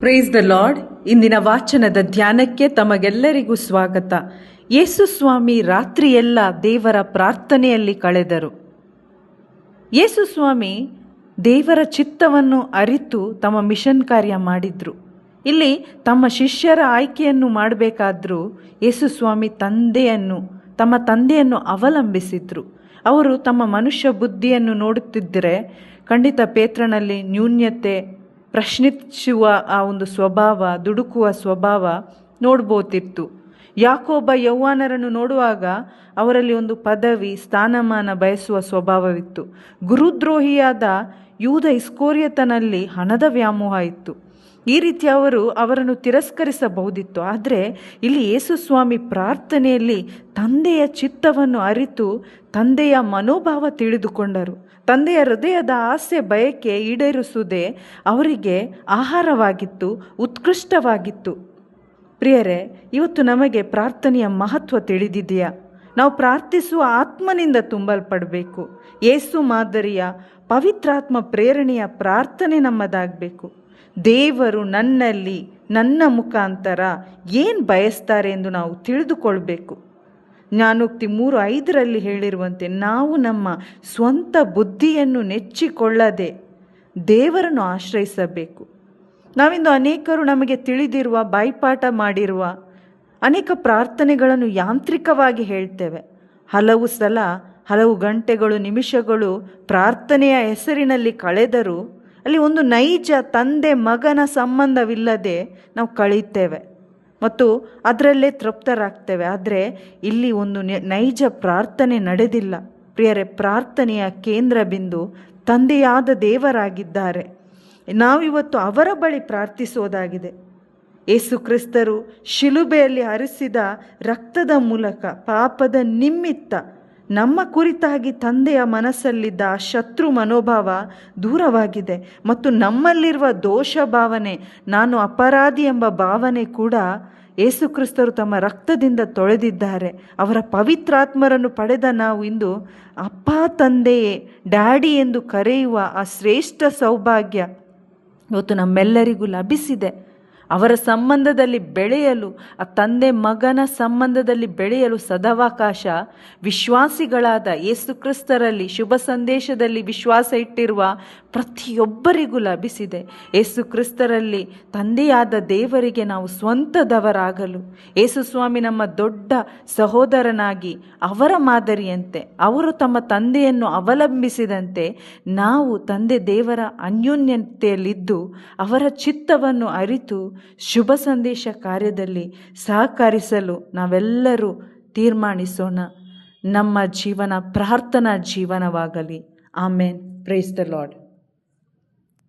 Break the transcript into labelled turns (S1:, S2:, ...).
S1: Praise the lord ಇಂದಿನ ವಾಚನದ ಧ್ಯಾನಕ್ಕೆ ತಮಗೆಲ್ಲರಿಗೂ ಸ್ವಾಗತ. ಯೇಸು ಸ್ವಾಮಿ ರಾತ್ರಿಯೆಲ್ಲ ದೇವರ ಪ್ರಾರ್ಥನೆಯಲ್ಲಿ ಕಳೆದರು. ಯೇಸು ಸ್ವಾಮಿ ದೇವರ ಚಿತ್ತವನ್ನು ಅರಿತು ತಮ್ಮ ಮಿಷನ್ ಕಾರ್ಯ ಮಾಡಿದರು. ಇಲ್ಲಿ ತಮ್ಮ ಶಿಷ್ಯರ ಆಯ್ಕೆಯನ್ನು ಮಾಡಬೇಕಾದರೂ ಯೇಸು ಸ್ವಾಮಿ ತಂದೆಯನ್ನು, ತಮ್ಮ ತಂದೆಯನ್ನು ಅವಲಂಬಿಸಿದ್ರು. ಅವರು ತಮ್ಮ ಮನುಷ್ಯ ಬುದ್ಧಿಯನ್ನು ನೋಡುತ್ತಿದ್ದರೆ ಖಂಡಿತ ಪೇತ್ರನಲ್ಲಿ ನ್ಯೂನ್ಯತೆ ಪ್ರಶ್ನಿಸುವ ಆ ಒಂದು ಸ್ವಭಾವ, ದುಡುಕುವ ಸ್ವಭಾವ ನೋಡ್ಬೋತಿತ್ತು ಯಾಕೋಬ ಯೌವಾನರನ್ನು ನೋಡುವಾಗ ಅವರಲ್ಲಿ ಒಂದು ಪದವಿ, ಸ್ಥಾನಮಾನ ಬಯಸುವ ಸ್ವಭಾವವಿತ್ತು. ಗುರುದ್ರೋಹಿಯಾದ ಯೂದ ಇಸ್ಕೋರಿಯತನಲ್ಲಿ ಹಣದ ವ್ಯಾಮೋಹ ಇತ್ತು. ಈ ರೀತಿ ಅವರು ಅವರನ್ನು ತಿರಸ್ಕರಿಸಬಹುದಿತ್ತು. ಆದರೆ ಇಲ್ಲಿ ಯೇಸುಸ್ವಾಮಿ ಪ್ರಾರ್ಥನೆಯಲ್ಲಿ ತಂದೆಯ ಚಿತ್ತವನ್ನು ಅರಿತು ತಂದೆಯ ಮನೋಭಾವ ತಿಳಿದುಕೊಂಡರು. ತಂದೆಯ ಹೃದಯದ ಆಸೆ ಬಯಕೆ ಈಡೇರಿಸುವುದೇ ಅವರಿಗೆ ಆಹಾರವಾಗಿತ್ತು, ಉತ್ಕೃಷ್ಟವಾಗಿತ್ತು. ಪ್ರಿಯರೇ, ಇವತ್ತು ನಮಗೆ ಪ್ರಾರ್ಥನೆಯ ಮಹತ್ವ ತಿಳಿದಿದೆಯಾ? ನಾವು ಪ್ರಾರ್ಥಿಸುವ ಆತ್ಮನಿಂದ ತುಂಬಲ್ಪಡಬೇಕು. ಏಸು ಮಾದರಿಯ ಪವಿತ್ರಾತ್ಮ ಪ್ರೇರಣೆಯ ಪ್ರಾರ್ಥನೆ ನಮ್ಮದಾಗಬೇಕು. ದೇವರು ನನ್ನಲ್ಲಿ, ನನ್ನ ಮುಖಾಂತರ ಏನು ಬಯಸ್ತಾರೆ ಎಂದು ನಾವು ತಿಳಿದುಕೊಳ್ಬೇಕು. ಜ್ಞಾನೋಕ್ತಿ ಮೂರು ಐದರಲ್ಲಿ ಹೇಳಿರುವಂತೆ ನಾವು ನಮ್ಮ ಸ್ವಂತ ಬುದ್ಧಿಯನ್ನು ನೆಚ್ಚಿಕೊಳ್ಳದೆ ದೇವರನ್ನು ಆಶ್ರಯಿಸಬೇಕು. ನಾವಿಂದು ಅನೇಕರು ನಮಗೆ ತಿಳಿದಿರುವ, ಬಾಯ್ಪಾಠ ಮಾಡಿರುವ, ಅನೇಕ ಪ್ರಾರ್ಥನೆಗಳನ್ನು ಯಾಂತ್ರಿಕವಾಗಿ ಹೇಳ್ತೇವೆ. ಹಲವು ಸಲ, ಹಲವು ಗಂಟೆಗಳು, ನಿಮಿಷಗಳು ಪ್ರಾರ್ಥನೆಯ ಹೆಸರಿನಲ್ಲಿ ಕಳೆದರೂ ಅಲ್ಲಿ ಒಂದು ನೈಜ ತಂದೆ ಮಗನ ಸಂಬಂಧವಿಲ್ಲದೆ ನಾವು ಕಳೀತೇವೆ. ಮತ್ತು ಅದರಲ್ಲೇ ತೃಪ್ತರಾಗ್ತೇವೆ. ಆದರೆ ಇಲ್ಲಿ ಒಂದು ನೈಜ ಪ್ರಾರ್ಥನೆ ನಡೆದಿಲ್ಲ. ಪ್ರಿಯರೇ, ಪ್ರಾರ್ಥನೆಯ ಕೇಂದ್ರ ಬಿಂದು ತಂದೆಯಾದ ದೇವರಾಗಿದ್ದಾರೆ. ನಾವಿವತ್ತು ಅವರ ಬಳಿ ಪ್ರಾರ್ಥಿಸೋದಾಗಿದೆ. ಏಸು ಕ್ರಿಸ್ತರು ಶಿಲುಬೆಯಲ್ಲಿ ಹರಿಸಿದ ರಕ್ತದ ಮೂಲಕ ಪಾಪದ ನಿಮಿತ್ತ ನಮ್ಮ ಕುರಿತಾಗಿ ತಂದೆಯ ಮನಸ್ಸಲ್ಲಿದ್ದ ಶತ್ರು ಮನೋಭಾವ ದೂರವಾಗಿದೆ ಮತ್ತು ನಮ್ಮಲ್ಲಿರುವ ದೋಷ ಭಾವನೆ ನಾನು ಅಪರಾಧಿ ಎಂಬ ಭಾವನೆ ಕೂಡ ಯೇಸುಕ್ರಿಸ್ತರು ತಮ್ಮ ರಕ್ತದಿಂದ ತೊಳೆದಿದ್ದಾರೆ. ಅವರ ಪವಿತ್ರಾತ್ಮರನ್ನು ಪಡೆದ ನಾವು ಇಂದು ಅಪ್ಪ, ತಂದೆಯೇ, ಡ್ಯಾಡಿ ಎಂದು ಕರೆಯುವ ಆ ಶ್ರೇಷ್ಠ ಸೌಭಾಗ್ಯ ಇವತ್ತು ನಮ್ಮೆಲ್ಲರಿಗೂ ಲಭಿಸಿದೆ. ಅವರ ಸಂಬಂಧದಲ್ಲಿ ಬೆಳೆಯಲು, ಆ ತಂದೆ ಮಗನ ಸಂಬಂಧದಲ್ಲಿ ಬೆಳೆಯಲು ಸದಾವಕಾಶ, ವಿಶ್ವಾಸಿಗಳಾದ ಯೇಸುಕ್ರಿಸ್ತರಲ್ಲಿ ಶುಭ ಸಂದೇಶದಲ್ಲಿ ವಿಶ್ವಾಸ ಇಟ್ಟಿರುವ ಪ್ರತಿಯೊಬ್ಬರಿಗೂ ಲಭಿಸಿದೆ. ಯೇಸುಕ್ರಿಸ್ತರಲ್ಲಿ ತಂದೆಯಾದ ದೇವರಿಗೆ ನಾವು ಸ್ವಂತದವರಾಗಲು ಯೇಸುಸ್ವಾಮಿ ನಮ್ಮ ದೊಡ್ಡ ಸಹೋದರನಾಗಿ ಅವರ ಮಾದರಿಯಂತೆ, ಅವರು ತಮ್ಮ ತಂದೆಯನ್ನು ಅವಲಂಬಿಸಿದಂತೆ ನಾವು ತಂದೆ ದೇವರ ಅನ್ಯೋನ್ಯತೆಯಲ್ಲಿದ್ದು, ಅವರ ಚಿತ್ತವನ್ನು ಅರಿತು ಶುಭ ಸಂದೇಶ ಕಾರ್ಯದಲ್ಲಿ ಸಹಕರಿಸಲು ನಾವೆಲ್ಲರೂ ತೀರ್ಮಾನಿಸೋಣ. ನಮ್ಮ ಜೀವನ ಪ್ರಾರ್ಥನಾ ಜೀವನವಾಗಲಿ. ಆಮೇನ್. Praise the Lord